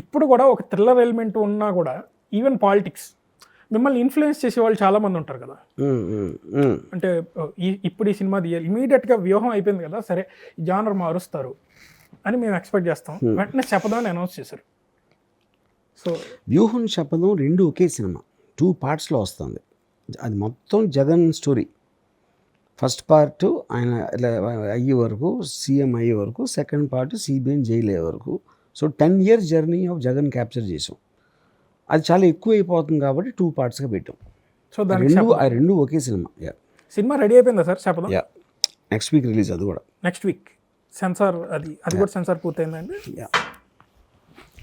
ఇప్పుడు కూడా ఒక థ్రిల్లర్ ఎలిమెంట్ ఉన్నా కూడా ఈవెన్ పాలిటిక్స్ మిమ్మల్ని ఇన్ఫ్లుయెన్స్ చేసే వాళ్ళు చాలా మంది ఉంటారు కదా. అంటే ఇప్పుడు ఈ సినిమా తీయాలి ఇమీడియట్గా వ్యూహం అయిపోయింది కదా సరే జానర్ మారుస్తారు అని మేము ఎక్స్పెక్ట్ చేస్తాం. వెంటనే చెప్పదామని అనౌన్స్ చేశారు. సో వ్యూహం శపథం రెండు ఒకే సినిమా టూ పార్ట్స్లో వస్తుంది. అది మొత్తం జగన్ స్టోరీ ఫస్ట్ పార్ట్ ఆయన అయ్యే వరకు సీఎం అయ్యే వరకు సెకండ్ పార్ట్ సిబిఎన్ జైలు అయ్యే వరకు so ten years journey of Jagan capture చేసాం. అది చాలా ఎక్కువ అయిపోతుంది కాబట్టి టూ పార్ట్స్గా పెట్టాం. సో రెండు ఆ రెండు ఒకే సినిమా. యా సినిమా రెడీ అయిపోయిందా సార్? చెప్పదాం యా నెక్స్ట్ వీక్ రిలీజ్ అది కూడా. నెక్స్ట్ వీక్ సెన్సార్ అది. అది కూడా సెన్సార్ పూర్తయిందండి. యా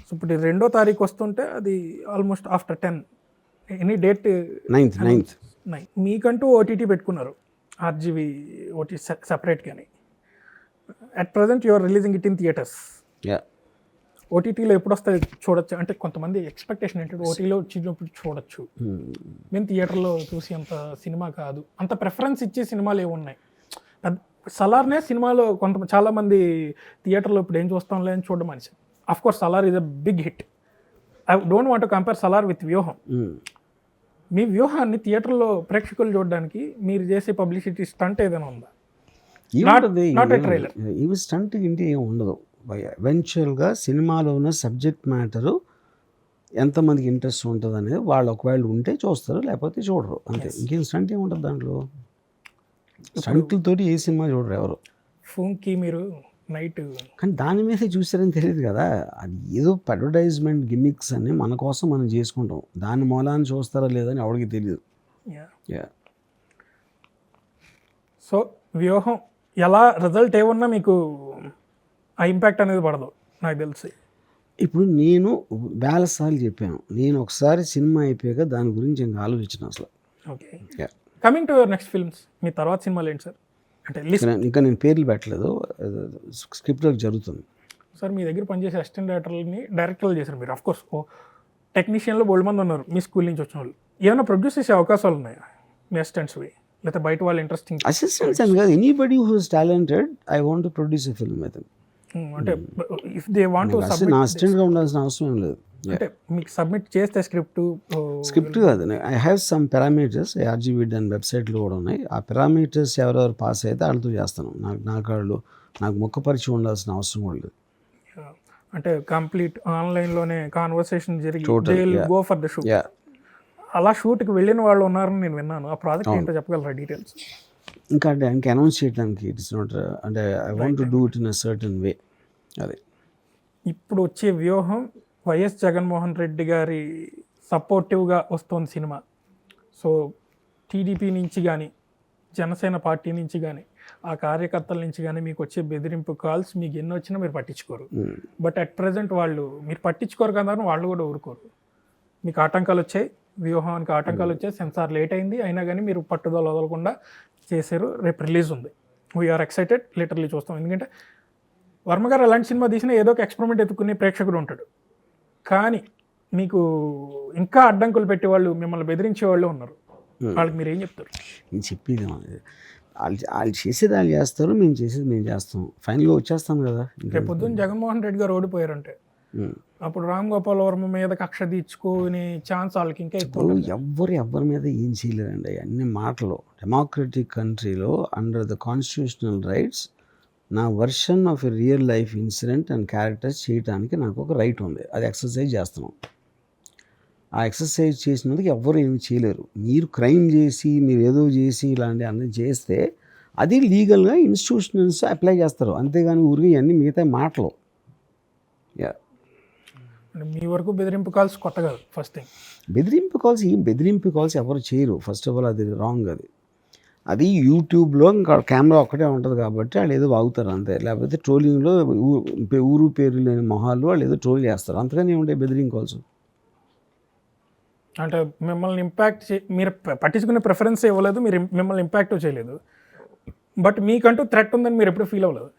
సో ఇప్పుడు రెండో తారీఖు వస్తుంటే అది almost after ten. Any date ninth ninth nine. మీకంటూ ఓటీటీ పెట్టుకున్నారు. ఆర్జీవి ఓటీ సెపరేట్ కానీ at present your releasing it in theatres yeah ఓటీటీలో ఎప్పుడు వస్తాయి చూడొచ్చు. అంటే కొంతమంది ఎక్స్పెక్టేషన్ ఏంటంటే ఓటీలో వచ్చినప్పుడు చూడొచ్చు. మేము థియేటర్లో చూసి అంత సినిమా కాదు. అంత ప్రిఫరెన్స్ ఇచ్చే సినిమాలు ఏమి ఉన్నాయి. పెద్ద సలార్నే సినిమాలో కొంత చాలామంది థియేటర్లో ఇప్పుడు ఏం చూస్తాంలే అని చూడడం మనిషి. Of course Salaar is a big hit. I don't want compare Salaar with Vyooham. మీ వ్యూహాన్ని థియేటర్లో ప్రేక్షకులు చూడడానికి మీరు చేసే పబ్లిసిటీ స్టంట్ ఏదైనా ఉందా? trailer. ఇవి స్టంట్ ఇంటి ఏం ఉండదు. ఎవెన్చువల్గా సినిమాలో ఉన్న సబ్జెక్ట్ మ్యాటరు ఎంతమందికి ఇంట్రెస్ట్ ఉంటుంది అనేది వాళ్ళు ఒకవేళ ఉంటే చూస్తారు లేకపోతే చూడరు. అంతే. ఇంకేం స్టంట్ ఏం ఉంటుంది దాంట్లో స్టంట్లతోటి ఏ సినిమా చూడరు ఎవరు. ఫోన్కి మీరు నైట్ కానీ దాని మీద చూసారని తెలియదు కదా. అది ఏదో అడ్వర్టైజ్మెంట్ గిమిక్స్ అని మన కోసం మనం చేసుకుంటాం. దాని మూలాన్ని చూస్తారా లేదని ఎవరికి తెలియదు యా సో వ్యూహం ఎలా రిజల్ట్ ఏమన్నా మీకు ఆ ఇంపాక్ట్ అనేది పడదు నాకు తెలిసి. ఇప్పుడు నేను వేల సార్లు చెప్పాను నేను ఒకసారి సినిమా అయిపోయాక దాని గురించి ఇంకా ఆలోచించిన అసలు. Okay. Coming to your next films మీ తర్వాత సినిమాలు ఏంటి సార్? అంటే ఇంకా నేను- పేర్లు పెట్టలేదు స్క్రిప్ట్ జరుగుతుంది. సార్ మీ దగ్గర పనిచేసే అసిస్టెంట్ డైరెక్టర్ని డైరెక్టర్లు చేశారు మీరు కోర్స్ ఓ టెక్నీషియన్లో బోల్డ్ మంది ఉన్నారు మీ స్కూల్ నుంచి వచ్చిన వాళ్ళు. ఏమైనా ప్రొడ్యూస్ చేసే అవకాశాలు ఉన్నాయా? మీ అసిస్టెంట్స్వి లేకపోతే బయట వాళ్ళు ఇంట్రెస్టింగ్ అసిస్టెంట్స్ అని కాదు anybody who's talented I want to a film అయితే అంటే ఇఫ్ దే వాంట్ టు అసిస్టెంట్గా ఉండాల్సిన అవసరం లేదు. అంటే మీకు సబ్మిట్ చేస్తే స్క్రిప్ట్ స్క్రిప్ట్ కాదు. I have some parameters RGV దాని వెబ్సైట్లో కూడా ఉన్నాయి. ఆ పారామీటర్స్ ఎవరెవరు పాస్ అయితే వాళ్ళతో చేస్తాను. నాకు నాకు వాళ్ళు నాకు ముఖ పరిచయం ఉండాల్సిన అవసరం కూడా లేదు. అంటే కంప్లీట్ ఆన్లైన్లోనే కాన్వర్సేషన్ జరిగి. గో ఫర్ ద షూట్ అలా షూట్కి వెళ్ళిన వాళ్ళు ఉన్నారని నేను విన్నాను. ఆ ప్రాజెక్ట్ ఏంటో చెప్పగలరా డీటెయిల్స్ ఇంకా అంటే ఇంకా అనౌన్స్ చేయడానికి ఇట్స్ నాట్ అంటే I want to do it in a certain way అదే. ఇప్పుడు వచ్చే వ్యూహం వైఎస్ జగన్మోహన్ రెడ్డి గారి సపోర్టివ్గా వస్తుంది సినిమా. సో టీడీపీ నుంచి కానీ జనసేన పార్టీ నుంచి కానీ ఆ కార్యకర్తల నుంచి కానీ మీకు వచ్చే బెదిరింపు కాల్స్ మీకు ఎన్ని వచ్చినా మీరు పట్టించుకోరు. బట్ అట్ ప్రజెంట్ వాళ్ళు మీరు పట్టించుకోరు కదా అని వాళ్ళు కూడా ఊరుకోరు. మీకు ఆటంకాలు వచ్చాయి వ్యూహానికి ఆటంకాలు వచ్చాయి. సెన్సార్ లేట్ అయింది. అయినా కానీ మీరు పట్టుదల వదలకుండా చేశారు. రేపు రిలీజ్ ఉంది. వీఆర్ ఎక్సైటెడ్ లిటర్లీ చూస్తాం. ఎందుకంటే వర్మ గారు ఎలాంటి సినిమా తీసినా ఏదో ఒక ఎక్స్పెరిమెంట్ ఎత్తుకునే ప్రేక్షకుడు ఉంటాడు. కానీ మీకు ఇంకా అడ్డంకులు పెట్టే వాళ్ళు మిమ్మల్ని బెదిరించే వాళ్ళు ఉన్నారు. వాళ్ళకి మీరు ఏం చెప్తారు? నేను చెప్పేది. వాళ్ళు వాళ్ళు చేసేది వాళ్ళు చేస్తారు. మేము చేసేది మేము చేస్తాం. ఫైనల్గా వచ్చేస్తాం కదా. రేపు పొద్దున్న జగన్మోహన్ రెడ్డి గారు ఓడిపోయారంటే. అప్పుడు రామ్ గోపాల్ వర్మ మీద కక్ష తీర్చుకునే ఛాన్స్ వాళ్ళకి ఇంకా ఎక్కువ. ఎవ్వరు ఎవ్వరి మీద ఏం చేయలేరండి. అన్ని మాటలు. డెమోక్రటిక్ కంట్రీలో అండర్ ద కాన్స్టిట్యూషనల్ రైట్స్ నా version of a real life incident and characters చేయడానికి నాకు ఒక రైట్ ఉంది. అది ఎక్సర్సైజ్ చేస్తున్నాం. ఆ ఎక్సర్సైజ్ చేసినందుకు ఎవ్వరు ఏమి చేయలేరు. మీరు క్రైమ్ చేసి మీరు ఏదో చేసి ఇలాంటి అన్నీ చేస్తే అది లీగల్గా ఇన్స్టిట్యూషనల్స్ అప్లై చేస్తారు. అంతేగాని ఊరికి ఇవన్నీ మిగతా మాటలు. మీ వరకు బెదిరింపు కాల్స్ కొత్త కాదు ఫస్ట్ థింగ్ బెదిరింపు కాల్స్ ఏం బెదిరింపు కాల్స్ ఎవరు చేయరు. ఫస్ట్ ఆఫ్ ఆల్ అది రాంగ్ అది. అది యూట్యూబ్లో ఇంకా కెమెరా ఒక్కటే ఉంటుంది కాబట్టి వాళ్ళు ఏదో వాగుతారు అంతే. లేకపోతే ట్రోలింగ్లో ఊరు పేరు లేని మొహాలు వాళ్ళు ఏదో ట్రోల్ చేస్తారు. అంతగానే ఏముంటాయి బెదిరింగ్ కాల్స్? అంటే మిమ్మల్ని ఇంపాక్ట్ మీరు పట్టించుకునే ప్రిఫరెన్స్ ఇవ్వలేదు మీరు మిమ్మల్ని ఇంపాక్ట్ చేయలేదు. బట్ మీకంటూ థ్రెట్ ఉందని మీరు ఎప్పుడు ఫీల్ అవ్వలేదు?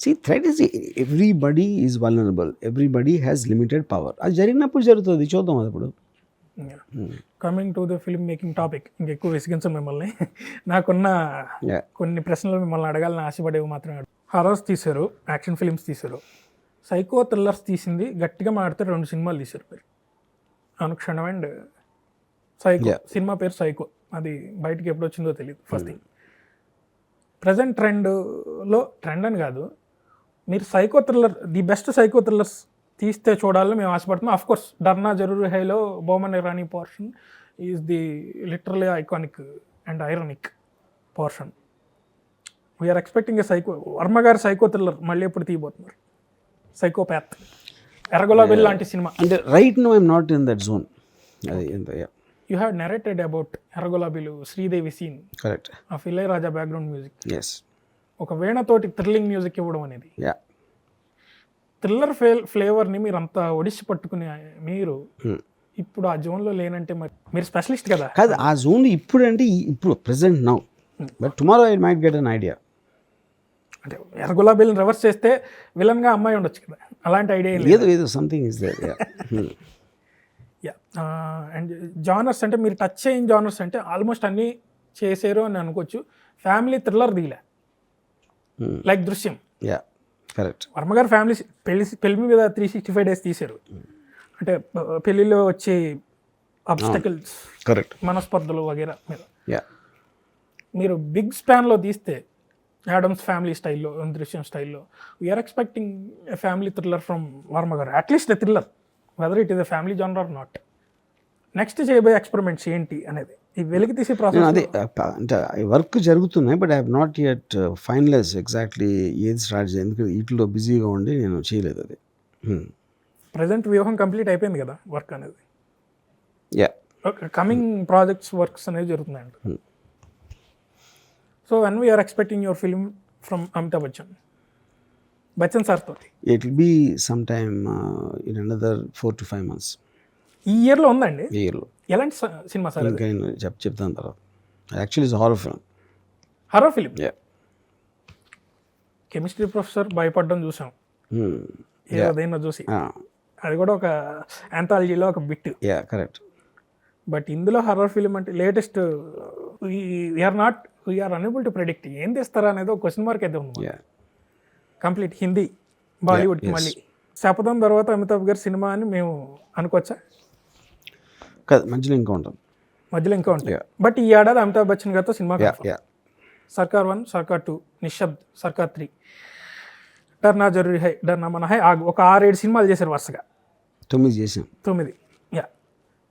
See threat is everybody is vulnerable everybody has limited power అది జరిగినప్పుడు జరుగుతుంది. చూద్దాం అది ఇప్పుడు. Coming to the film making topic ఇంకెక్కువ విసిగించం మిమ్మల్ని. నాకున్న. కొన్ని ప్రశ్నలు మిమ్మల్ని అడగాలని ఆశపడేవి మాత్రమే హర్రర్స్ తీశారు యాక్షన్ ఫిల్మ్స్ తీశారు. సైకో థ్రిల్లర్స్ తీసింది గట్టిగా మాడితే రెండు సినిమాలు తీశారు మీరు. Anukshanam and psycho. సినిమా పేరు సైకో అది బయటికి ఎప్పుడు వచ్చిందో తెలియదు ఫస్ట్ థింగ్ ప్రజెంట్ ట్రెండ్లో ట్రెండ్ అని కాదు మీరు psycho thriller the best psycho thrillers తీస్తే చూడాలని మేము ఆశపడుతున్నాం. అఫ్ కోర్స్ డర్నా జరూర్ హైలో Boman Irani portion is the literally iconic and ironic portion we are expecting a psycho Varma గారి సైకో థ్రిల్లర్ మళ్ళీ ఎప్పుడు తీయబోతున్నారు? సైకోపాత్ ఎర్రగులాబిల్ లాంటి సినిమా. అంటే right no I'm not in that zone you have narrated about Erra Gulabilu Sridevi scene correct ఆ Ilaiyaraaja background music yes ఒక వీణతోటి thrilling music ఇవ్వడం అనేది. Yeah thriller ఫే ఫ్లేవర్ని మీరు అంత ఒడిసి పట్టుకునే మీరు Hmm. ఇప్పుడు ఆ జోన్లో లేనంటే మరి మీరు స్పెషలిస్ట్ కదా? కాదు ఆ జోన్ ఇప్పుడు అంటే ఈ- ఇప్పుడు present now but tomorrow I might get an idea అంటే ఎర్రగులాబీలను రివర్స్ చేస్తే విలన్గా అమ్మాయి ఉండొచ్చు కదా? అలాంటి ఐడియా లేదు ఏదో something is there yeah and genres అంటే మీరు టచ్ అయిన జానర్స్ అంటే ఆల్మోస్ట్ అన్నీ చేసారు అని అనుకోవచ్చు. Family thriller దిగలే like Drishyam. Yeah correct Varma గారు ఫ్యామిలీ పెళ్ళి పెళ్ళి మీద త్రీ సిక్స్టీ ఫైవ్ డేస్ తీశారు. అంటే పెళ్ళిలో వచ్చే అబ్స్టకల్స్ కరెక్ట్ మనస్పర్ధలు వగేరా మీద. యా మీరు బిగ్ స్పాన్లో తీస్తే యాడమ్స్ ఫ్యామిలీ స్టైల్లో దృశ్యం స్టైల్లో we are expecting a family thriller from Varma గారు at least a thriller whether it is a family genre or not next చేయబోయే ఎక్స్పెరిమెంట్స్ ఏంటి అనేది. ఈ వెలికి తీసే ప్రాసెస్ అదే అంటే వర్క్ జరుగుతున్నాయి but I have not yet finalize exactly ఏది స్టార్ట్ చేయాలి ఎందుకంటే వీటిలో బిజీగా ఉండి నేను చేయలేదు అది. ప్రజెంట్ వ్యూహం కంప్లీట్ అయిపోయింది కదా వర్క్ అనేది? యా కమింగ్ ప్రాజెక్ట్స్ వర్క్స్ అనేవి జరుగుతున్నాయండి. So when we are expecting your film from Amitabh Bachchan Bachchan sir తోటి? It will be some time in another four to five months ఈ ఇయర్లో ఉందండి? ఇయర్లో ఎలాంటి సినిమా సార్ ఇంకా నేను చెప్ చెప్తాను తర్వాత. Actually horror film horror film yeah chemistry professor భయపడడం చూసాం. Hmm. ఏదైనా చూసి. అది కూడా ఒక ఆంథాలజీలో ఒక బిట్ యా కరెక్ట్ బట్ ఇందులో హర్రర్ ఫిలిం అంటే latest we are not we are unable to predict ఏం తెస్తారా అనేది ఒక క్వశ్చన్ మార్క్ అయితే ఉంది యా కంప్లీట్ హిందీ బాలీవుడ్కి మళ్ళీ. శపథం తర్వాత అమితాబ్ గారి సినిమా అని మేము అనుకోవచ్చా? కాదు మధ్యలో ఇంకా ఉంటుంది మధ్యలో ఇంకా ఉంటాయి. బట్ ఈ ఏడాది అమితాబ్ బచ్చన్ గారితో సినిమా సర్కార్ వన్ సర్కార్ టూ నిశ్శబ్ద్ సర్కార్ త్రీ. డర్నా జరూరి హై డర్నా మన హై ఆగు ఒక ఆరేడు సినిమాలు చేశారు వరుసగా. తొమ్మిది చేసాం తొమ్మిది. యా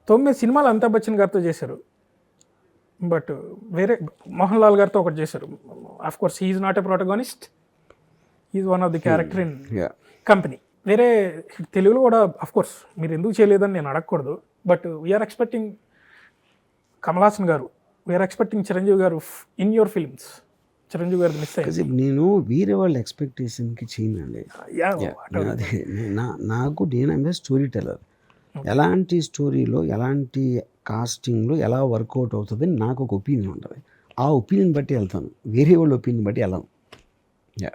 తొమ్మిది సినిమాలు అమితాబ్ బచ్చన్ గారితో చేశారు. బట్ వేరే మోహన్ లాల్ గారితో ఒకటి చేశారు. Of course he is not a protagonist is one of the character in company వేరే తెలుగులో కూడా అఫ్ కోర్స్ మీరు ఎందుకు చేయలేదని నేను అడగకూడదు. But we are expecting Kamal Haasan గారు వీఆర్ ఎక్స్పెక్టింగ్ చిరంజీవి గారు ఇన్ యువర్ ఫిల్మ్స్ చిరంజీవి గారు మిస్ అయ్యింది కాసేపు నేను వేరే వాళ్ళ ఎక్స్పెక్టేషన్కి చేయనండి నా నాకు నేను ఐమ్ స్టోరీ టెలర్ ఎలాంటి స్టోరీలో ఎలాంటి కాస్టింగ్లో ఎలా వర్కౌట్ అవుతుంది నాకు ఒక ఒపీనియన్ ఉంటుంది. ఆ ఒపీనియన్ బట్టి వెళ్తాను. వేరే వాళ్ళ ఒపీనియన్ బట్టి వెళ్ళను. యా